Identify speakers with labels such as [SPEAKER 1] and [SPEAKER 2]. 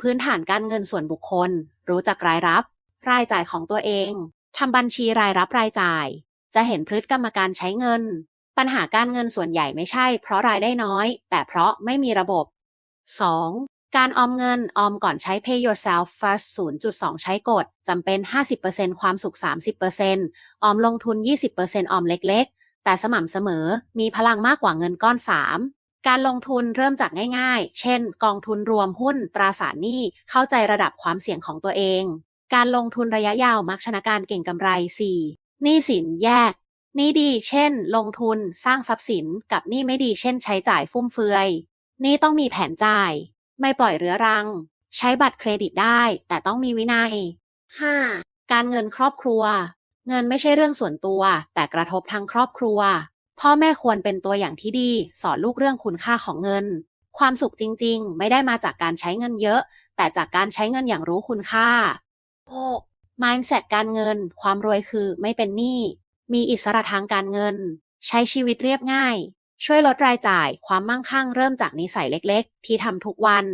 [SPEAKER 1] พื้นฐานการเงินส่วนบุคคล รู้จักรายรับ รายจ่ายของตัวเองทำบัญชีรายรับรายจ่าย จะเห็นพฤติกรรมการใช้เงิน ปัญหาการเงินส่วนใหญ่ไม่ใช่ เพราะรายได้น้อย แต่เพราะไม่มีระบบ 2. การออมเงินออมก่อนใช้ pay yourself first 0.2 ใช้กฎจำเป็น 50%ความสุข 30%ออมลงทุน 20%ออมเล็ก ๆ แต่สม่ำเสมอมีพลังมากกว่าเงินก้อน 3. การลงทุนเริ่มจากง่ายๆ เช่น กองทุนรวมหุ้นตราสารหนี้เข้าใจระดับความเสี่ยงของตัวเอง การลงทุนระยะยาวมักชนะการเก่งกำไร 4. หนี้สินแยกหนี้ดี เช่น ลงทุนสร้างทรัพย์สินกับหนี้ไม่ดี เช่น ใช้จ่ายฟุ่มเฟือยหนี้ต้องมีแผนจ่าย ไม่ปล่อยเรื้อรัง ใช้บัตรเครดิตได้ แต่ต้องมีวินัย 5. การเงินครอบครัว เงินไม่ใช่เรื่องส่วนตัว แต่กระทบทั้งครอบครัว พ่อแม่ควรเป็นตัวอย่างที่ดี สอนลูกเรื่องคุณค่าของเงิน ความสุขจริง ๆ ไม่ได้มาจากการใช้เงินเยอะ แต่จากการใช้เงินอย่างรู้คุณค่า 6. mindset การเงิน ความรวยคือไม่เป็นหนี้มีอิสระทางการเงิน ใช้ชีวิตเรียบง่าย ช่วยลดรายจ่าย ความมั่งคั่งเริ่มจากนิสัยเล็ก ๆ ที่ทำทุกวัน